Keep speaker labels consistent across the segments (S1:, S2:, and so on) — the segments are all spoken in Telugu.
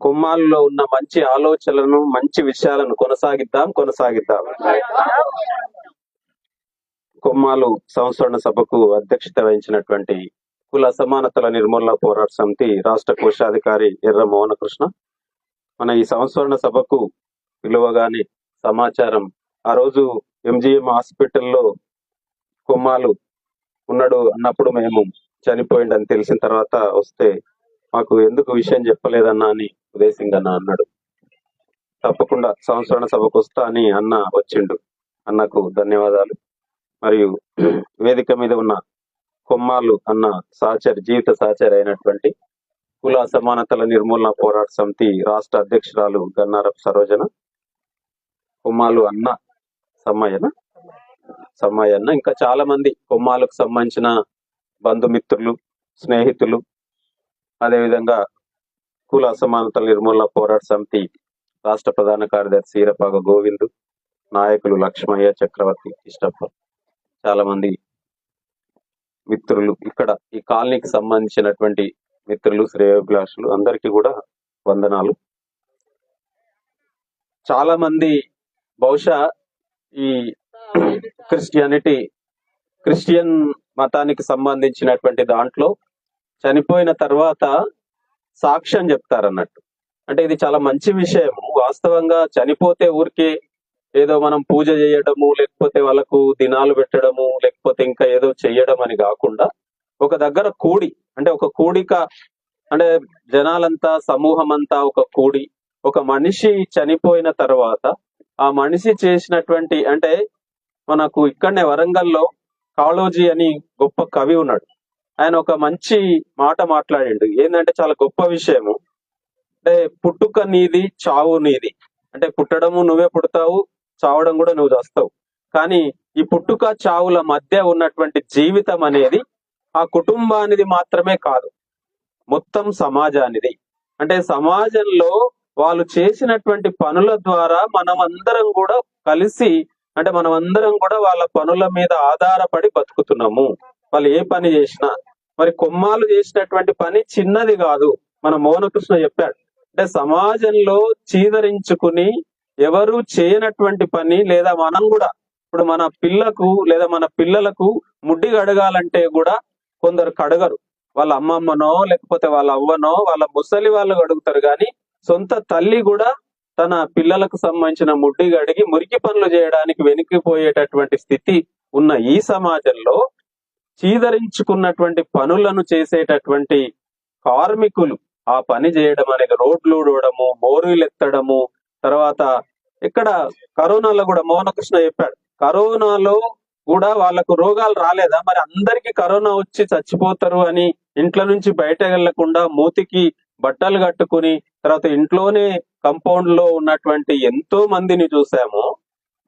S1: కుమ్మాలలో ఉన్న మంచి ఆలోచనలను మంచి విషయాలను కొనసాగిద్దాం కొనసాగిద్దాం. కుమ్మాలు సంస్మరణ సభకు అధ్యక్షత వహించినటువంటి కుల అసమానతల నిర్మూలన పోరాట సమితి రాష్ట్ర కోశాధికారి ఎర్ర మోహనకృష్ణ. మన ఈ సంస్మరణ సభకు పిలువగానే సమాచారం. ఆ రోజు ఎంజిఎం హాస్పిటల్లో కుమ్మాలు ఉన్నాడు అన్నప్పుడు మేము చనిపోయిండని తెలిసిన తర్వాత వస్తే మాకు ఎందుకు విషయం చెప్పలేదన్నా అని ఉదయసింగ్ అన్న అన్నాడు. తప్పకుండా సంస్మరణ సభకు వస్తా అని అన్న వచ్చిండు. అన్నకు ధన్యవాదాలు. మరియు వేదిక మీద ఉన్న కొమ్మాలు అన్న సహచరి జీవిత సహచరి అయినటువంటి కుల అసమానతల నిర్మూలన పోరాట సమితి రాష్ట్ర అధ్యక్షురాలు గన్నారపు సరోజన కొమ్మాలు అన్న సమ్మయ్యన సమ్మయ్య అన్న ఇంకా చాలా మంది కొమ్మాలకు సంబంధించిన బంధుమిత్రులు స్నేహితులు అదేవిధంగా కుల అసమానతల నిర్మూలన పోరాట సమితి రాష్ట్ర ప్రధాన కార్యదర్శి ఈరపాగ గోవింద్ నాయకులు లక్ష్మయ్య చక్రవర్తి ఇష్టప్ప చాలా మంది మిత్రులు ఇక్కడ ఈ కాలనీకి సంబంధించినటువంటి మిత్రులు శ్రేయోభిలాషులు అందరికీ కూడా వందనాలు. చాలా మంది బహుశా ఈ క్రిస్టియానిటీ క్రిస్టియన్ మతానికి సంబంధించినటువంటి దాంట్లో చనిపోయిన తర్వాత సాక్ష్యం చెప్తారన్నట్టు. అంటే ఇది చాలా మంచి విషయం వాస్తవంగా చనిపోతే ఊరికే ఏదో మనం పూజ చేయడము లేకపోతే వాళ్ళకు దినాలు పెట్టడము లేకపోతే ఇంకా ఏదో చెయ్యడం అని కాకుండా ఒక దగ్గర కూడి అంటే ఒక కూడిక అంటే జనాలంతా సమూహం అంతా ఒక కూడి ఒక మనిషి చనిపోయిన తర్వాత ఆ మనిషి చేసినటువంటి అంటే మనకు ఇక్కడనే వరంగల్లో కాళోజీ అని గొప్ప కవి ఉన్నాడు. ఆయన ఒక మంచి మాట మాట్లాడిండు. ఏంటంటే చాలా గొప్ప విషయము. అంటే పుట్టుక నీది చావు నీది. అంటే పుట్టడము నువ్వే పుడతావు చావడం కూడా నువ్వు చేస్తావు. కానీ ఈ పుట్టుక చావుల మధ్య ఉన్నటువంటి జీవితం అనేది ఆ కుటుంబానిది మాత్రమే కాదు. మొత్తం సమాజానిది. అంటే సమాజంలో వాళ్ళు చేసినటువంటి పనుల ద్వారా మనం అందరం కూడా కలిసి అంటే మనం అందరం కూడా వాళ్ళ పనుల మీద ఆధారపడి బతుకుతున్నాము. వాళ్ళు ఏ పని చేసినా మరి కొమ్మాలు చేసినటువంటి పని చిన్నది కాదు. మన మౌనకృష్ణ చెప్పాడు. అంటే సమాజంలో చీదరించుకుని ఎవరు చేయనటువంటి పని లేదా మనం కూడా ఇప్పుడు మన పిల్లకు లేదా మన పిల్లలకు ముడ్డి కడగాలంటే కూడా కొందరు కడగరు. వాళ్ళ అమ్మమ్మనో లేకపోతే వాళ్ళ అవ్వనో వాళ్ళ ముసలి వాళ్ళు అడుగుతారు కానీ సొంత తల్లి కూడా తన పిల్లలకు సంబంధించిన ముడ్డి గడిగి మురికి పనులు చేయడానికి వెనుకిపోయేటటువంటి స్థితి ఉన్న ఈ సమాజంలో చీదరించుకున్నటువంటి పనులను చేసేటటువంటి కార్మికులు ఆ పని చేయడం అనేది రోడ్లు ఊడవడము మోరీలు ఎత్తడము తర్వాత ఇక్కడ కరోనాలో కూడా మోహనకృష్ణ చెప్పాడు. కరోనాలో కూడా వాళ్ళకు రోగాలు రాలేదా? మరి అందరికి కరోనా వచ్చి చచ్చిపోతారు అని ఇంట్లో నుంచి బయట వెళ్ళకుండా మూతికి బట్టలు కట్టుకుని తర్వాత ఇంట్లోనే కంపౌండ్లో ఉన్నటువంటి ఎంతో మందిని చూసాము.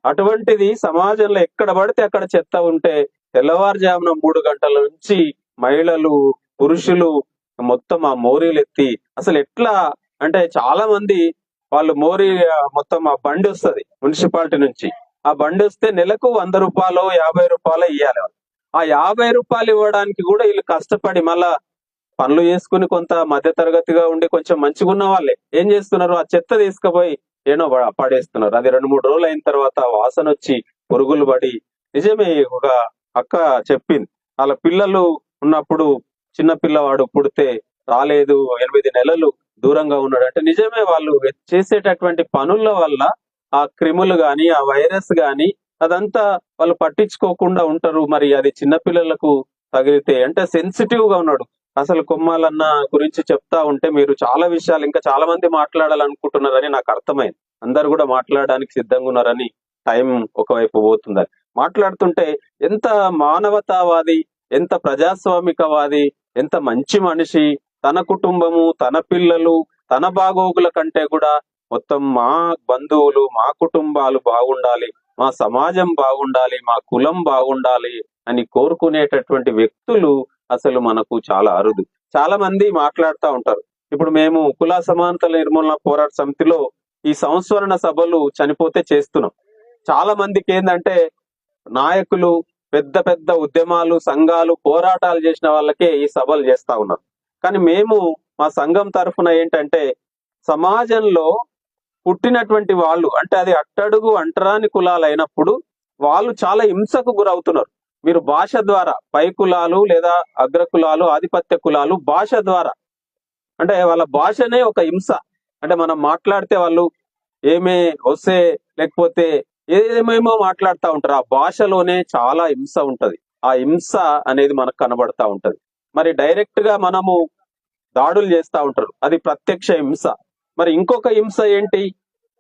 S1: అటువంటిది సమాజంలో ఎక్కడ పడితే అక్కడ చెత్త ఉంటే తెల్లవారుజామున మూడు గంటల నుంచి మహిళలు పురుషులు మొత్తం ఆ మోరీలు ఎత్తి అసలు ఎట్లా అంటే చాలా మంది వాళ్ళు మోరీ మొత్తం ఆ బండి వస్తది మున్సిపాలిటీ నుంచి. ఆ బండి వస్తే నెలకు వంద రూపాయలు యాభై రూపాయలు ఇవ్వాలి వాళ్ళు. ఆ యాభై రూపాయలు ఇవ్వడానికి కూడా వీళ్ళు కష్టపడి మళ్ళా పనులు చేసుకుని కొంత మధ్య తరగతిగా ఉండి కొంచెం మంచిగా ఉన్న వాళ్ళే. ఏం చేస్తున్నారు? ఆ చెత్త తీసుకుపోయి ఏనో పడేస్తున్నారు. అది రెండు మూడు రోజులు అయిన తర్వాత వాసన వచ్చి పురుగులు పడి. నిజమే ఒక అక్క చెప్పింది. వాళ్ళ పిల్లలు ఉన్నప్పుడు చిన్న పిల్లవాడు పుడితే రాలేదు ఎనిమిది నెలలు దూరంగా ఉన్నాడు. అంటే నిజమే వాళ్ళు చేసేటటువంటి పనుల వల్ల ఆ క్రిములు గాని ఆ వైరస్ గాని అదంతా వాళ్ళు పట్టించుకోకుండా ఉంటారు. మరి అది చిన్న పిల్లలకు తగిలితే అంటే సెన్సిటివ్గా ఉన్నాడు. అసలు కొమ్మాలన్న గురించి చెప్తా ఉంటే మీరు చాలా విషయాలు ఇంకా చాలా మంది మాట్లాడాలనుకుంటున్నారని నాకు అర్థమైంది. అందరు కూడా మాట్లాడడానికి సిద్ధంగా ఉన్నారని టైం ఒకవైపు పోతుందని. మాట్లాడుతుంటే ఎంత మానవతావాది ఎంత ప్రజాస్వామికవాది ఎంత మంచి మనిషి తన కుటుంబము తన పిల్లలు తన బాగోగుల కంటే కూడా మొత్తం మా బంధువులు మా కుటుంబాలు బాగుండాలి మా సమాజం బాగుండాలి మా కులం బాగుండాలి అని కోరుకునేటటువంటి వ్యక్తులు అసలు మనకు చాలా అరుదు. చాలా మంది మాట్లాడుతూ ఉంటారు. ఇప్పుడు మేము కుల సమానతల నిర్మూలన పోరాట సమితిలో ఈ సంస్మరణ సభలు చనిపోతే చేస్తున్నాం. చాలా మందికి ఏంటంటే నాయకులు పెద్ద పెద్ద ఉద్యమాలు సంఘాలు పోరాటాలు చేసిన వాళ్ళకే ఈ సభలు చేస్తా ఉన్నారు. కానీ మేము మా సంఘం తరఫున ఏంటంటే సమాజంలో పుట్టినటువంటి వాళ్ళు అంటే అది అట్టడుగు అంటరాని కులాలు అయినప్పుడు వాళ్ళు చాలా హింసకు గురవుతున్నారు. మీరు భాష ద్వారా పై కులాలు లేదా అగ్ర కులాలు ఆధిపత్య కులాలు భాష ద్వారా. అంటే వాళ్ళ భాషనే ఒక హింస. అంటే మనం మాట్లాడితే వాళ్ళు ఏమే వస్తే లేకపోతే ఏదేమేమో మాట్లాడుతూ ఉంటారు. ఆ భాషలోనే చాలా హింస ఉంటది. ఆ హింస అనేది మనకు కనబడతా ఉంటది. మరి డైరెక్ట్గా మనము దాడులు చేస్తూ ఉంటారు. అది ప్రత్యక్ష హింస. మరి ఇంకొక హింస ఏంటి?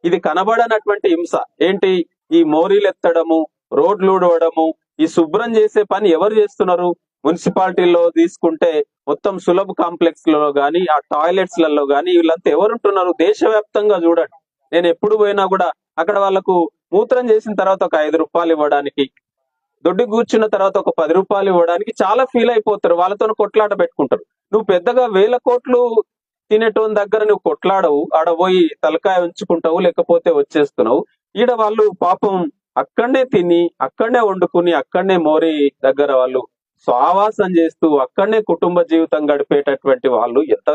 S1: ఇది కనబడనటువంటి హింస. ఏంటి? ఈ మోరీలు ఎత్తడము రోడ్లు ఊడవడము ఈ శుభ్రం చేసే పని ఎవరు చేస్తున్నారు? మున్సిపాలిటీలో తీసుకుంటే మొత్తం సులభ కాంప్లెక్స్లలో కానీ ఆ టాయిలెట్స్లలో కానీ వీళ్ళంతా ఎవరుంటున్నారు? దేశవ్యాప్తంగా చూడండి. నేను ఎప్పుడు పోయినా కూడా అక్కడ వాళ్ళకు మూత్రం చేసిన తర్వాత ఒక ఐదు రూపాయలు ఇవ్వడానికి దొడ్డి కూర్చున్న తర్వాత ఒక పది రూపాయలు ఇవ్వడానికి చాలా ఫీల్ అయిపోతారు. వాళ్ళతో కొట్లాట పెట్టుకుంటారు. నువ్వు పెద్దగా వేల కోట్లు తినేటోని దగ్గర నువ్వు కొట్లాడవు. ఆడ పోయి తలకాయ ఉంచుకుంటావు లేకపోతే వచ్చేస్తున్నావు. ఈడ వాళ్ళు పాపం అక్కడనే తిని అక్కడనే వండుకుని అక్కడనే మోరి దగ్గర వాళ్ళు స్వావాసం చేస్తూ అక్కడనే కుటుంబ జీవితం గడిపేటటువంటి వాళ్ళు ఎంత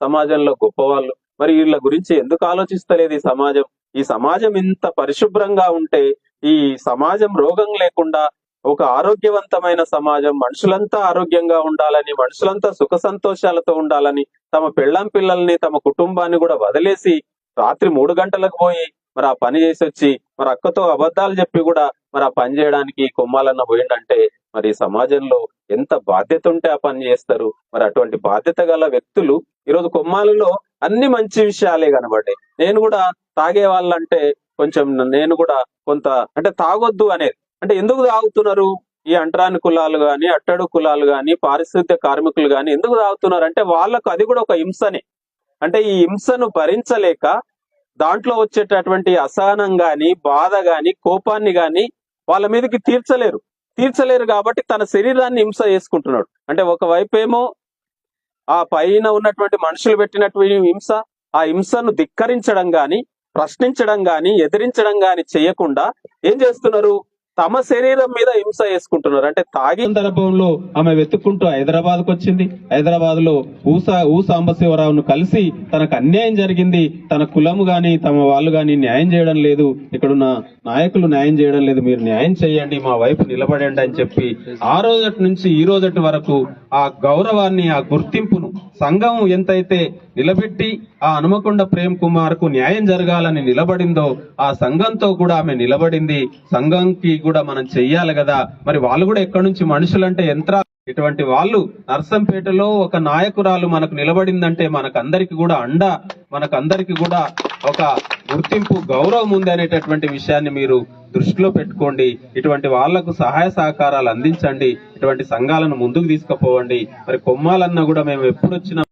S1: సమాజంలో గొప్పవాళ్ళు. మరి వీళ్ళ గురించి ఎందుకు ఆలోచిస్తలేదు ఈ సమాజం? ఈ సమాజం ఇంత పరిశుభ్రంగా ఉంటే ఈ సమాజం రోగం లేకుండా ఒక ఆరోగ్యవంతమైన సమాజం మనుషులంతా ఆరోగ్యంగా ఉండాలని మనుషులంతా సుఖ సంతోషాలతో ఉండాలని తమ పెళ్ళాం పిల్లల్ని తమ కుటుంబాన్ని కూడా వదిలేసి రాత్రి మూడు గంటలకు పోయి మరి ఆ పని చేసి వచ్చి మరి అక్కతో అబద్ధాలు చెప్పి కూడా మరి ఆ పని చేయడానికి కొమ్మాలన్న పోయిండంటే మరి సమాజంలో ఎంత బాధ్యత ఉంటే ఆ పని చేస్తారు. మరి అటువంటి బాధ్యత గల వ్యక్తులు ఈరోజు కొమ్మాలలో అన్ని మంచి విషయాలే కనబడి నేను కూడా తాగే వాళ్ళంటే కొంచెం నేను కూడా కొంత అంటే తాగొద్దు అనేది. అంటే ఎందుకు తాగుతున్నారు? ఈ అంటరాని కులాలు గాని అట్టడు కులాలు గాని పారిశుద్ధ్య కార్మికులు గాని ఎందుకు తాగుతున్నారు? అంటే వాళ్ళకు అది కూడా ఒక హింసనే. అంటే ఈ హింసను భరించలేక దాంట్లో వచ్చేటటువంటి అసహనం గాని బాధ గాని కోపాన్ని గాని వాళ్ళ మీదకి తీర్చలేరు. తీర్చలేరు కాబట్టి తన శరీరాన్ని హింస చేసుకుంటున్నాడు. అంటే ఒకవైపు ఏమో ఆ పైన ఉన్నటువంటి మనుషులు పెట్టినటువంటి హింస ఆ హింసను ధిక్కరించడం గాని ప్రశ్నించడం గాని ఎదిరించడం గాని చేయకుండా ఏం చేస్తున్నారు? తమ శరీరం మీద హింస చేసుకుంటున్నారు అంటే తాగి
S2: సందర్భంలో ఆమె వెతుక్కుంటూ హైదరాబాద్కు వచ్చింది హైదరాబాద్లో ఊసా ఊ సాంబశివరావును కలిసి తనకు అన్యాయం జరిగింది. తన కులము గాని తమ వాళ్ళు గాని న్యాయం చేయడం లేదు. ఇక్కడున్న నాయకులు న్యాయం చేయడం లేదు. మీరు న్యాయం చేయండి మా వైపు నిలబడండి అని చెప్పి ఆ రోజటి నుంచి ఈ రోజటి వరకు ఆ గౌరవాన్ని ఆ గుర్తింపును సంఘం ఎంతైతే నిలబెట్టి ఆ హనుమకొండ ప్రేమ్ కుమార్కు న్యాయం జరగాలని నిలబడిందో ఆ సంఘంతో కూడా ఆమె నిలబడింది. సంఘంకి కూడా మనం చెయ్యాలి కదా. మరి వాళ్ళు కూడా ఎక్కడి నుంచి మనుషులంటే యంత్రాలు. ఇటువంటి వాళ్ళు నర్సంపేటలో ఒక నాయకురాలు మనకు నిలబడిందంటే మనకందరికి కూడా అండ మనకందరికి కూడా ఒక గుర్తింపు గౌరవం ఉంది అనేటటువంటి విషయాన్ని మీరు దృష్టిలో పెట్టుకోండి. ఇటువంటి వాళ్ళకు సహాయ సహకారాలు అందించండి. ఇటువంటి సంఘాలను ముందుకు తీసుకుపోవండి. మరి కొమ్మాలన్నా కూడా మేము ఎప్పుడు వచ్చినా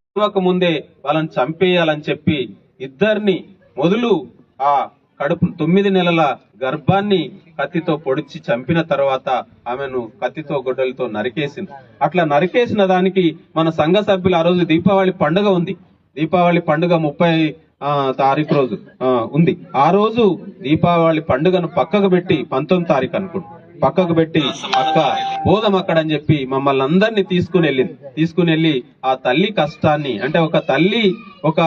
S2: ముందే వాళ్ళని చంపేయాలని చెప్పి ఇద్దరిని మొదలు ఆ కడుపు తొమ్మిది నెలల గర్భాన్ని కత్తితో పొడిచి చంపిన తర్వాత ఆమెను కత్తితో గొడ్డలతో నరికేసింది. అట్లా నరికేసిన దానికి మన సంఘ సభ్యులు ఆ రోజు దీపావళి పండుగ ఉంది. దీపావళి పండుగ ముప్పై తారీఖు రోజు ఉంది. ఆ రోజు దీపావళి పండుగను పక్కకు పెట్టి పంతొమ్మిది తారీఖు అనుకుంటు. పక్కకు పెట్టి అక్క బోధం అక్కడ అని చెప్పి మమ్మల్ని అందరినీ తీసుకుని వెళ్ళింది. తీసుకుని వెళ్ళి ఆ తల్లి కష్టాన్ని అంటే ఒక తల్లి ఒక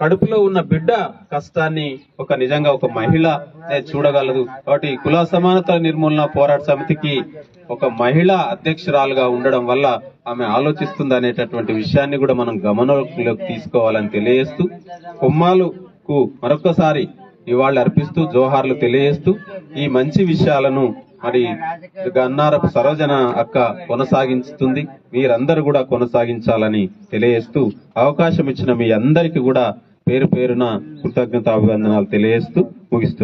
S2: కడుపులో ఉన్న బిడ్డ కష్టాన్ని ఒక నిజంగా ఒక మహిళ చూడగలదు. కాబట్టి కుల సమానత నిర్మూలన పోరాట సమితికి ఒక మహిళ అధ్యక్షురాలుగా ఉండడం వల్ల ఆమె ఆలోచిస్తుంది అనేటటువంటి విషయాన్ని కూడా మనం గమనంలోకి తీసుకోవాలని తెలియజేస్తూ కొమ్మాలుకు మరొకసారి నివాళులు అర్పిస్తూ జోహార్లు తెలియజేస్తూ ఈ మంచి విషయాలను మరి గన్నారపు సరోజన అక్క కొనసాగిస్తుంది. మీరందరూ కూడా కొనసాగించాలని తెలియజేస్తూ అవకాశం ఇచ్చిన మీ అందరికీ కూడా పేరు పేరున కృతజ్ఞతాభివందనాలు తెలియజేస్తూ ముగిస్తూ